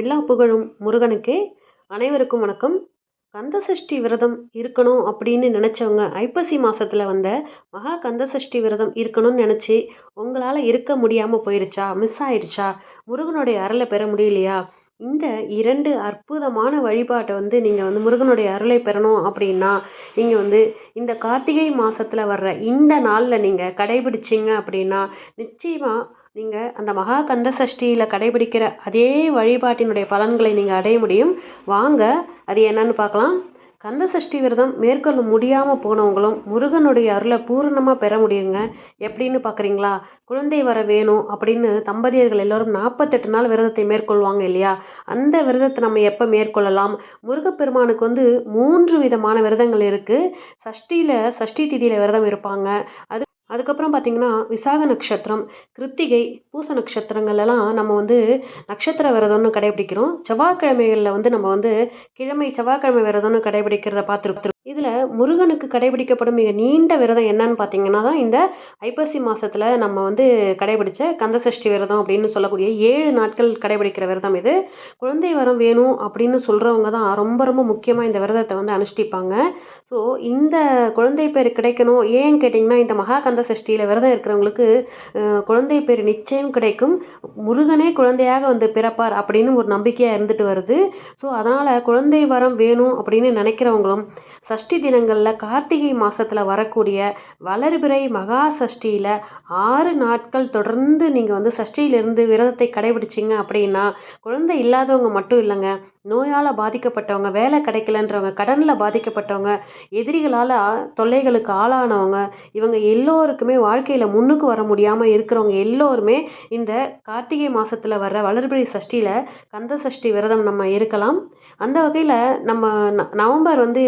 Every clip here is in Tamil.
எல்லா புகழும் முருகனுக்கே. அனைவருக்கும் வணக்கம். கந்தசஷ்டி விரதம் இருக்கணும் அப்படின்னு நினச்சவங்க ஐப்பசி மாதத்தில் வந்த மகா கந்தசஷ்டி விரதம் இருக்கணும்னு நினச்சி உங்களால் இருக்க முடியாமல் போயிருச்சா? மிஸ் ஆயிடுச்சா முருகனுடைய அருளை பெற முடியலையா? இந்த இரண்டு அற்புதமான வழிபாட்டை வந்து நீங்கள் வந்து முருகனுடைய அருளை பெறணும் அப்படின்னா நீங்கள் வந்து இந்த கார்த்திகை மாதத்தில் வர்ற இந்த நாளில் நீங்கள் கடைபிடிச்சிங்க அப்படின்னா நிச்சயமாக நீங்கள் அந்த மகா கந்த சஷ்டியில் கடைபிடிக்கிற அதே வழிபாட்டினுடைய பலன்களை நீங்கள் அடைய முடியும். வாங்க அது என்னன்னு பார்க்கலாம். கந்த சஷ்டி விரதம் மேற்கொள்ள முடியாமல் போனவங்களும் முருகனுடைய அருளை பூரணமாக பெற முடியுங்க. எப்படின்னு பார்க்குறீங்களா குழந்தை வர வேணும் அப்படின்னு தம்பதியர்கள் எல்லோரும் நாற்பத்தெட்டு நாள் விரதத்தை மேற்கொள்வாங்க இல்லையா? அந்த விரதத்தை நம்ம எப்போ மேற்கொள்ளலாம்? முருகப்பெருமானுக்கு வந்து மூன்று விதமான விரதங்கள் இருக்குது சஷ்டியில் சஷ்டி திதியில் விரதம் இருப்பாங்க. அது அதுக்கப்புறம் பார்த்திங்கன்னா விசாக நட்சத்திரம் கிருத்திகை பூச நட்சத்திரங்கள்லாம் நம்ம வந்து நட்சத்திர விரதம்னு கடைபிடிக்கிறோம். செவ்வாய்க்கிழமைகளில் வந்து நம்ம வந்து கிழமை செவ்வாய்க்கிழமை விரதம்னு கடைபிடிக்கிறத பார்த்துருக்கோம் இதில் முருகனுக்கு கடைபிடிக்கப்படும் மிக நீண்ட விரதம் என்னன்னு பார்த்தீங்கன்னா தான் இந்த ஐப்பசி மாதத்தில் நம்ம வந்து கடைபிடிச்ச கந்தசஷ்டி விரதம் அப்படின்னு சொல்லக்கூடிய ஏழு நாட்கள் கடைபிடிக்கிற விரதம் இது. குழந்தை வரம் வேணும் அப்படின்னு சொல்கிறவங்க தான் ரொம்ப ரொம்ப முக்கியமாக இந்த விரதத்தை வந்து அனுஷ்டிப்பாங்க. ஸோ இந்த குழந்தை பேர் கிடைக்கணும். ஏன் கேட்டிங்கன்னா இந்த மகா கந்த சஷ்டியில் விரதம் இருக்கிறவங்களுக்கு குழந்தை பேர் நிச்சயம் கிடைக்கும். முருகனே குழந்தையாக வந்து பிறப்பார் அப்படின்னு ஒரு நம்பிக்கையாக இருந்துட்டு வருது. ஸோ அதனால் குழந்தை வரம் வேணும் அப்படின்னு நினைக்கிறவங்களும் சஷ்டி தினங்களில் கார்த்திகை மாதத்தில் வரக்கூடிய வளர்பிறை மகா சஷ்டியில் ஆறு நாட்கள் தொடர்ந்து நீங்கள் வந்து சஷ்டியிலிருந்து விரதத்தை கடைபிடிச்சிங்க அப்படின்னா குழந்தை இல்லாதவங்க மட்டும் இல்லைங்க. நோயால் பாதிக்கப்பட்டவங்க வேலை கிடைக்கலன்றவங்க கடனில் பாதிக்கப்பட்டவங்க எதிரிகளால் தொல்லைகளுக்கு ஆளானவங்க இவங்க எல்லோருக்குமே வாழ்க்கையில் முன்னுக்கு வர முடியாமல் இருக்கிறவங்க எல்லோருமே இந்த கார்த்திகை மாதத்தில் வர்ற வளர்பிறை சஷ்டியில் கந்த சஷ்டி விரதம் நம்ம இருக்கலாம். அந்த வகையில் நம்ம நவம்பர் வந்து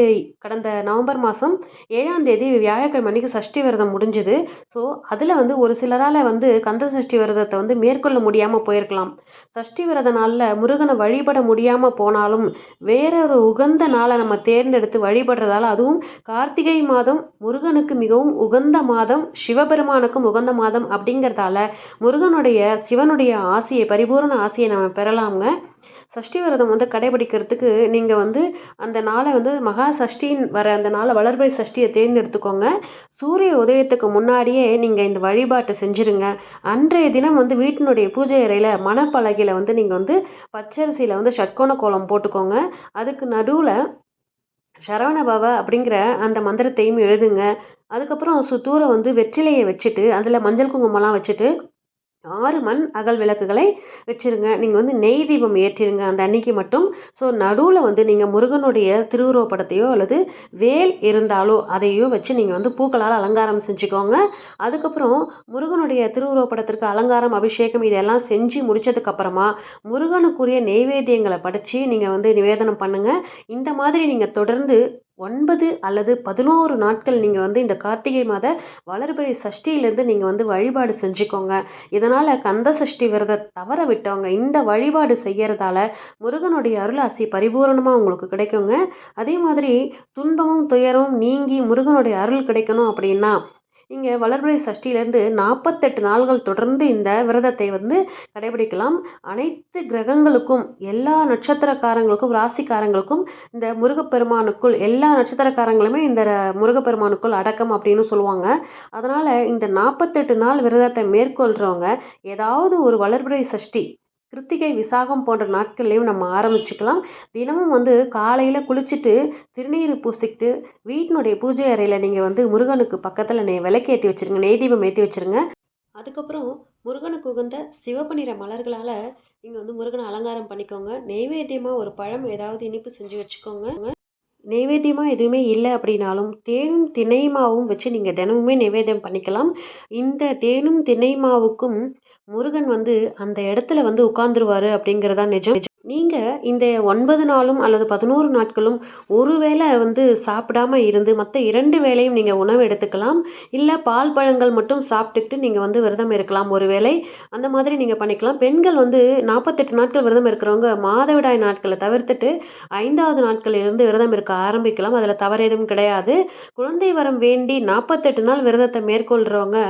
கடந்த நவம்பர் மாதம் ஏழாம் தேதி வியாழக்கிழமை அன்றைக்கி சஷ்டி விரதம் முடிஞ்சுது. ஸோ அதில் வந்து ஒரு சிலரால் வந்து கந்த சஷ்டி விரதத்தை வந்து மேற்கொள்ள முடியாமல் போயிருக்கலாம். சஷ்டி விரத நாளில் முருகனை வழிபட முடியாமல் போனாலும் வேறொரு உகந்த நாளை நம்ம தேர்ந்தெடுத்து வழிபடுறதால அதுவும் கார்த்திகை மாதம் முருகனுக்கு மிகவும் உகந்த மாதம் சிவபெருமானுக்கும் உகந்த மாதம் அப்படிங்கிறதால முருகனுடைய சிவனுடைய ஆசையை பரிபூர்ண ஆசையை நம்ம பெறலாம்ங்க. சஷ்டி விரதம் வந்து கடைபிடிக்கிறதுக்கு நீங்கள் வந்து அந்த நாளை வந்து மகா சஷ்டின்னு வர அந்த நாளை வளர்பிறை சஷ்டியை தேர்ந்தெடுத்துக்கோங்க. சூரிய உதயத்துக்கு முன்னாடியே நீங்கள் இந்த வழிபாட்டை செஞ்சுருங்க. அன்றைய தினம் வந்து வீட்டினுடைய பூஜை அறையில் மணப்பலகையில் வந்து நீங்கள் வந்து பச்சரிசியில் வந்து ஷட்கோண கோலம் போட்டுக்கோங்க. அதுக்கு நடுவில் சரவண பவ அப்படிங்கிற அந்த மந்திரத்தையும் எழுதுங்க. அதுக்கப்புறம் சுத்தூரை வந்து வெற்றிலையை வச்சுட்டு அதில் மஞ்சள் குங்குமம்லாம் வச்சுட்டு ஆறு மண் அகல் விளக்குகளை வச்சுருங்க. நீங்கள் வந்து நெய் தீபம் ஏற்றிருங்க. அந்த அன்னைக்கு மட்டும். ஸோ நடுவில் வந்து நீங்கள் முருகனுடைய திருவுருவப்படத்தையோ அல்லது வேல் இருந்தாலோ அதையோ வச்சு நீங்கள் வந்து பூக்களால் அலங்காரம் செஞ்சுக்கோங்க. அதுக்கப்புறம் முருகனுடைய திருவுருவப்படத்திற்கு அலங்காரம் அபிஷேகம் இதெல்லாம் செஞ்சு முடித்ததுக்கப்புறமா முருகனுக்குரிய நெய்வேத்தியங்களை படித்து நீங்கள் வந்து நிவேதனம் பண்ணுங்கள் இந்த மாதிரி நீங்கள் தொடர்ந்து ஒன்பது அல்லது பதினோரு நாட்கள் நீங்கள் வந்து இந்த கார்த்திகை மாத வளர்பிறை சஷ்டியிலேருந்து நீங்கள் வந்து வழிபாடு செஞ்சுக்கோங்க. இதனால் கந்த சஷ்டி விரதத்தை தவற விட்டவங்க இந்த வழிபாடு செய்கிறதால முருகனுடைய அருளாசி பரிபூரணமாக உங்களுக்கு கிடைக்குங்க. அதே மாதிரி துன்பமும் துயரும் நீங்கி முருகனுடைய அருள் கிடைக்கணும் அப்படின்னா இங்கே வளர்பிறை சஷ்டியிலேருந்து நாற்பத்தெட்டு நாள்கள் தொடர்ந்து இந்த விரதத்தை வந்து கடைபிடிக்கலாம். அனைத்து கிரகங்களுக்கும் எல்லா நட்சத்திரக்காரங்களுக்கும் ராசிக்காரங்களுக்கும் இந்த முருகப்பெருமானுக்குள் எல்லா நட்சத்திரக்காரங்களுமே இந்த முருகப்பெருமானுக்குள் அடக்கம் அப்படின்னு சொல்லுவாங்க. அதனால் இந்த நாற்பத்தெட்டு நாள் விரதத்தை மேற்கொள்கிறவங்க ஏதாவது ஒரு வளர்பிறை சஷ்டி கிருத்திகை விசாகம் போன்ற நாட்கள்லேயும் நம்ம ஆரம்பிச்சுக்கலாம். தினமும் வந்து காலையில் குளிச்சுட்டு திருநீர் பூசிக்கிட்டு வீட்டினுடைய பூஜை அறையில் நீங்கள் வந்து முருகனுக்கு பக்கத்தில் நெய் விளக்கேற்றி வச்சுருங்க நெய் தீபம் ஏற்றி வச்சுருங்க. அதுக்கப்புறம் முருகனுக்கு உகந்த சிவப்பு நிற மலர்களால் நீங்கள் வந்து முருகனை அலங்காரம் பண்ணிக்கோங்க. நெய்வேத்தியமாக ஒரு பழம் ஏதாவது இனிப்பு செஞ்சு வச்சுக்கோங்க. நெய்வேத்தியமாக எதுவுமே இல்லை அப்படின்னாலும் தேனும் திணைமாவும் வச்சு நீங்கள் தினமுமே நைவேத்தியம் பண்ணிக்கலாம். இந்த தேனும் திணைமாவுக்கும் முருகன் வந்து அந்த இடத்துல வந்து உட்கார்ந்துருவாரு அப்படிங்கிறதா நிஜம். நீங்கள் இந்த ஒன்பது நாளும் அல்லது பதினோரு நாட்களும் ஒரு வேளை வந்து சாப்பிடாம இருந்து மற்ற இரண்டு வேளையும் நீங்கள் உணவு எடுத்துக்கலாம். இல்லை பால் பழங்கள் மட்டும் சாப்பிட்டுட்டு நீங்கள் வந்து விரதம் இருக்கலாம். ஒரு வேளை அந்த மாதிரி நீங்கள் பண்ணிக்கலாம். பெண்கள் வந்து நாற்பத்தெட்டு நாட்கள் விரதம் இருக்கிறவங்க மாதவிடாய் நாட்களை தவிர்த்துட்டு ஐந்தாவது நாட்களிலிருந்து விரதம் இருக்க ஆரம்பிக்கலாம். அதில் தவறு எதுவும் கிடையாது. குழந்தை வரம் வேண்டி நாற்பத்தெட்டு நாள் விரதத்தை மேற்கொள்கிறவங்க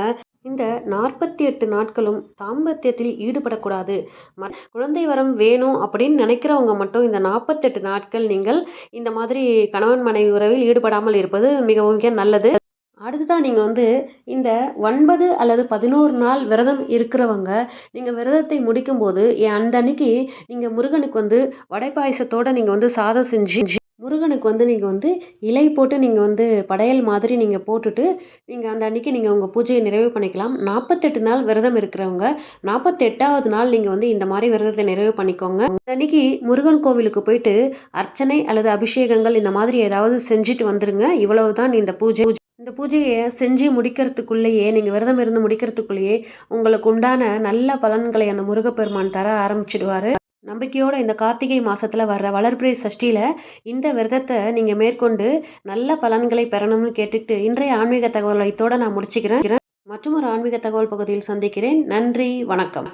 இந்த நாற்பத்தி எட்டு நாட்களும் தாம்பத்தியத்தில் ஈடுபடக்கூடாது. ம குழந்தை வரம் வேணும் அப்படின்னு நினைக்கிறவங்க மட்டும் இந்த நாற்பத்தெட்டு நாட்கள் நீங்கள் இந்த மாதிரி கணவன் மனைவி உறவில் ஈடுபடாமல் இருப்பது மிகவும் மிக நல்லது. அடுத்ததான் நீங்கள் வந்து இந்த ஒன்பது அல்லது பதினோரு நாள் விரதம் இருக்கிறவங்க நீங்கள் விரதத்தை முடிக்கும்போது என் அந்த அன்னைக்கு நீங்கள் முருகனுக்கு வந்து வடை பாயசத்தோடு நீங்கள் வந்து சாதம் செஞ்சு முருகனுக்கு வந்து நீங்கள் வந்து இலை போட்டு நீங்கள் வந்து படையல் மாதிரி நீங்கள் போட்டுட்டு நீங்கள் அந்த அன்றைக்கி நீங்கள் உங்கள் பூஜையை நிறைவு பண்ணிக்கலாம். நாற்பத்தெட்டு நாள் விரதம் இருக்கிறவங்க நாற்பத்தெட்டாவது நாள் நீங்கள் வந்து இந்த மாதிரி விரதத்தை நிறைவு பண்ணிக்கோங்க. அந்த அன்னைக்கு முருகன் கோவிலுக்கு போயிட்டு அர்ச்சனை அல்லது அபிஷேகங்கள் இந்த மாதிரி ஏதாவது செஞ்சுட்டு வந்துருங்க. இவ்வளவு தான் இந்த பூஜை. இந்த பூஜையை செஞ்சு முடிக்கிறதுக்குள்ளேயே நீங்கள் விரதம் இருந்து முடிக்கிறதுக்குள்ளேயே உங்களுக்கு உண்டான நல்ல பலன்களை அந்த முருகப்பெருமான் தர ஆரம்பிச்சிடுவார். நம்பிக்கையோட இந்த கார்த்திகை மாதத்தில் வர்ற வளர்பிறை சஷ்டியில் இந்த விரதத்தை நீங்கள் மேற்கொண்டு நல்ல பலன்களை பெறணும்னு கேட்டுட்டு இன்றைய ஆன்மீக தகவலை இதோட நான் முடிச்சுக்கிறேன். மற்றும் ஒரு ஆன்மீக தகவல் பகுதியில் சந்திக்கிறேன். நன்றி. வணக்கம்.